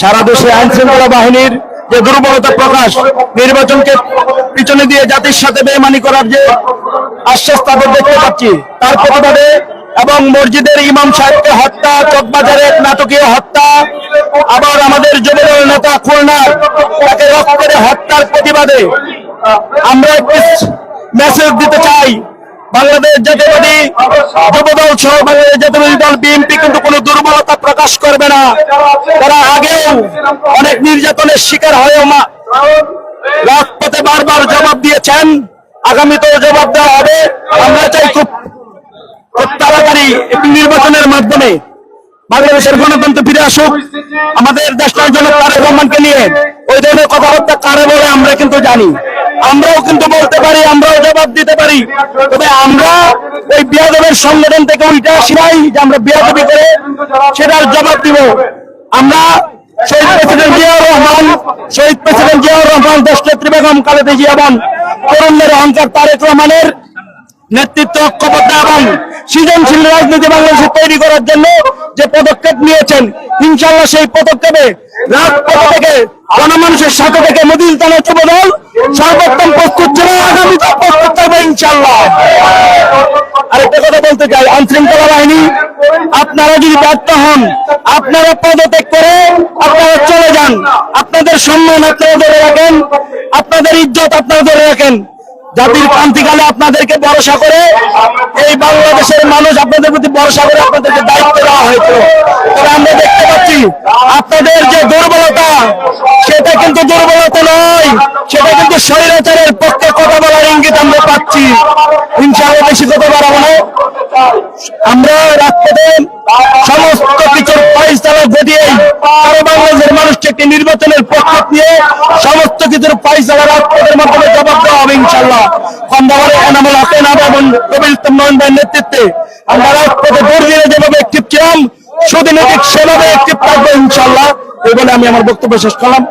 সারা দেশে আইন শৃঙ্খলা বাহিনীর যে দুর্বলতা প্রকাশ, নির্বাচনকে পিছনে দিয়ে জাতির সাথে বেমানি করার যে আশ্বাস তাদের দেখতে পাচ্ছি, তার প্রতিবাদে এবং মসজিদের ইমাম সাহেবকে হত্যা, চকবাজারের নাটকীয় হত্যা, আবার আমাদের যুবদল নেতা খুলনার তাকে করে হত্যার প্রতিবাদে আমরা একটি মেসেজ দিতে চাই। বাংলাদেশ জাতীয়বাদী যুবদল সহ বাংলাদেশ জাতীয়বাদী দল বিএনপি কিন্তু কোনো দুর্বলতা প্রকাশ করবে না। তারা আগেও অনেক নির্যাতনের শিকার হয়েও মা। রাজপথে বারবার জবাব দিয়েছেন। আগামীতেও জবাব দেওয়া হবে। আমরা চাই খুব খুব তাড়াতাড়ি একটি নির্বাচনের মাধ্যমে বাংলাদেশের গণতন্ত্র ফিরে আসুক। আমাদের দেশটার জন্য তারেক রহমানকে নিয়ে ওই ধরনের কথাবার্তা কারে বলে আমরা কিন্তু জানি। আমরাও কিন্তু বলতে পারি, আমরাও জবাব দিতে পারি। তবে আমরা ওই বিয়াদবের সংগঠন থেকে উল্টে আসি নাই যে আমরা বিয়াদবি করে সেটার জবাব দিব। আমরা শহীদ প্রেসিডেন্ট জিয়াউর রহমান, শহীদ প্রেসিডেন্ট জিয়াউর রহমান বেগম তরুণদের অহংকার তারেক রহমানের নেতৃত্ব এবং সৃজনশীল রাজনীতি বাংলাদেশে তৈরি করার জন্য যে পদক্ষেপ নিয়েছেন ইনশাল্লাহ সেই পদক্ষেপে রাজপথ থেকে সাথে থেকে মদিল তালা যুবদল সর্বোত্তম প্রস্তুত ছিল। থাকবে ইনশাল্লাহ আরেকটা কথা বলতে চাই আইন শৃঙ্খলা বাহিনী, আপনারা যদি ব্যর্থ হন, আপনারা পদত্যাগ করে আপনারা চলে যান। আপনাদের সম্মান আপনারা ধরে রাখেন, আপনাদের ইজ্জত আপনারা ধরে রাখেন। জাতির ক্রান্তিকালে আপনাদেরকে ভরসা করে এই বাংলাদেশের মানুষ আপনাদের প্রতি ভরসা করে আপনাদেরকে দায়িত্ব দেওয়া হয়েছিল তবে আমরা দেখতে পাচ্ছি, আপনাদের যে দুর্বলতা, সেটা কিন্তু দুর্বলতা নয়, সেটা কিন্তু স্বৈরাচারের পক্ষে কথা বলার ইঙ্গিত আমরা পাচ্ছি। ইনশাআল্লাহ বেশি কথা বাড়াবো না। আমরা রাজপথে সমস্ত কিছুর পয়সালা ঘটিয়েই সারা বাংলাদেশের মানুষকে একটি নির্বাচনের পক্ষে নিয়ে সমস্ত কিছুর পয়সালা রাজপথের মাধ্যমে জবাব দেওয়া হবে ইনশাল্লাহ খন্দাবারে এনামুল হাসেন এবং কবির ইসলাম নয়ন নেতৃত্বে আমরা রাজপথে দূর দিয়ে যেভাবে একটিভ ছিলাম সুদিনে সেভাবে একটিভ থাকব ইনশাল্লাহ এই বলে আমি আমার বক্তব্য শেষ করলাম।